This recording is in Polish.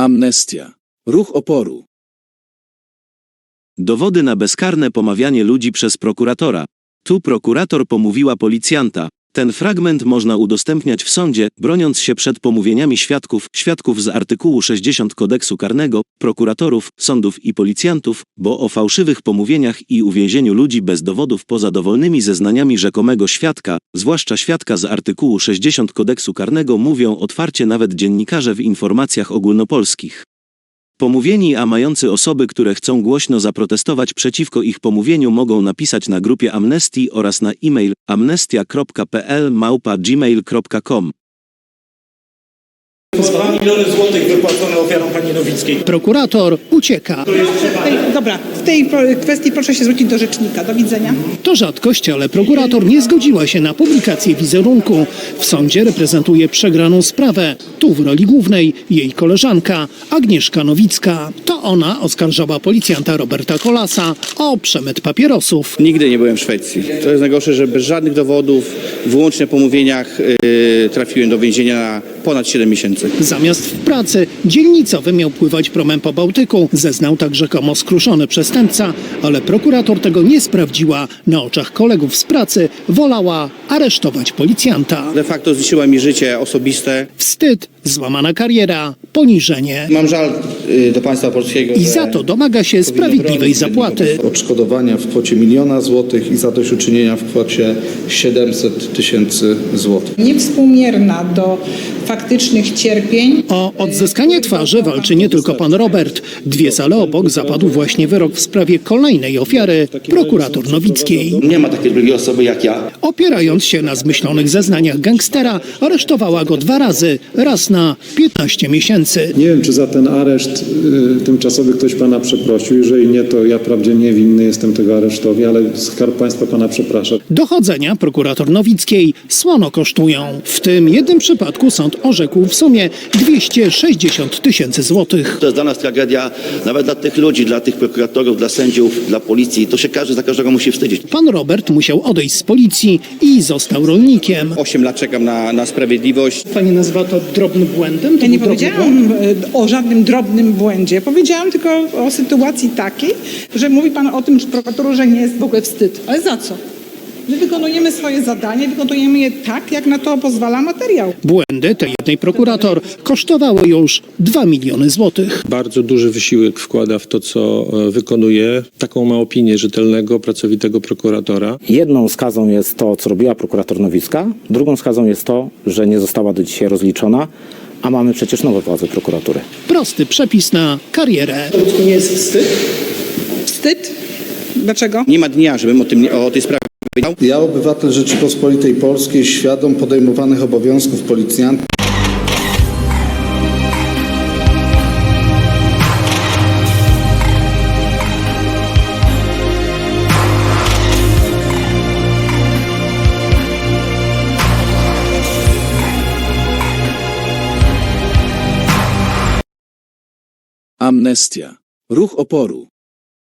Amnestia. Ruch oporu. Dowody na bezkarne pomawianie ludzi przez prokuratora. Tu prokurator pomówiła policjanta. Ten fragment można udostępniać w sądzie, broniąc się przed pomówieniami świadków, świadków z artykułu 60 kodeksu karnego, prokuratorów, sądów i policjantów, bo o fałszywych pomówieniach i uwięzieniu ludzi bez dowodów poza dowolnymi zeznaniami rzekomego świadka, zwłaszcza świadka z artykułu 60 kodeksu karnego mówią otwarcie nawet dziennikarze w informacjach ogólnopolskich. Pomówieni, a mający osoby, które chcą głośno zaprotestować przeciwko ich pomówieniu mogą napisać na grupie Amnestii oraz na e-mail amnestia.pl małpa gmail.com. 2 miliony złotych wypłacone ofiarom pani Nowickiej. Prokurator ucieka. Tej, dobra, w tej pro- kwestii proszę się zwrócić do rzecznika. Do widzenia. To rzadkość, ale prokurator nie zgodziła się na publikację wizerunku. W sądzie reprezentuje przegraną sprawę. Tu w roli głównej jej koleżanka Agnieszka Nowicka. To ona oskarżała policjanta Roberta Kolasa o przemyt papierosów. Nigdy nie byłem w Szwecji. To jest najgorsze, że bez żadnych dowodów, wyłącznie po mówieniach yy, trafiłem do więzienia na ponad 7 miesięcy. Zamiast w pracy dzielnicowy miał pływać promem po Bałtyku. Zeznał tak rzekomo skruszony przestępca, ale prokurator tego nie sprawdziła. Na oczach kolegów z pracy wolała aresztować policjanta. De facto zniszczyła mi życie osobiste. Wstyd, złamana kariera, poniżenie. Mam żal yy, do państwa polskiego. I że za to domaga się powinno sprawiedliwej bronić zapłaty. odszkodowania w kwocie miliona złotych i zadośćuczynienia w kwocie 700 tysięcy złotych. Niewspółmierna do faktycznych cierpień. O odzyskanie twarzy walczy nie tylko pan Robert. Dwie sale obok zapadł właśnie wyrok w sprawie kolejnej ofiary, prokurator Nowickiej. Nie ma takiej drugiej osoby jak ja. Opierając się na zmyślonych zeznaniach gangstera, aresztowała go dwa razy, raz na 15 miesięcy. Nie wiem, czy za ten areszt y, tymczasowy ktoś pana przeprosił. Jeżeli nie, to ja wprawdzie niewinny jestem tego aresztowi, ale Skarb Państwa pana przeprasza. Dochodzenia prokurator Nowickiej słono kosztują. W tym jednym przypadku sąd orzekł w sumie 260 tysięcy złotych. To jest dla nas tragedia, nawet dla tych ludzi, dla tych prokuratorów, dla sędziów, dla policji. To się każdy za każdego musi wstydzić. Pan Robert musiał odejść z policji i został rolnikiem. 8 lat czekam na, na sprawiedliwość. Pani nazywa to drobnym błędem? To Ja nie błąd? powiedziałam e, o żadnym drobnym błędzie. Powiedziałam tylko o sytuacji takiej, że mówi pan o tym, że prokuratorze nie jest w ogóle wstyd. Ale za co? My wykonujemy swoje zadanie, wykonujemy je tak, jak na to pozwala materiał. Błędy tej jednej prokurator kosztowały już 2 miliony złotych. bardzo duży wysiłek wkłada w to, co e, wykonuje. Taką ma opinię rzetelnego, pracowitego prokuratora. Jedną skazą jest to, co robiła prokurator Nowicka, drugą skazą jest to, że nie została do dzisiaj rozliczona, a mamy przecież nowe władze prokuratury. Prosty przepis na karierę. To nie jest wstyd? Wstyd? Dlaczego? Nie ma dnia, żebym o, tym, o tej sprawie Ja, obywatel Rzeczypospolitej Polskiej, świadom podejmowanych obowiązków policjanta, Amnestia. Ruch oporu.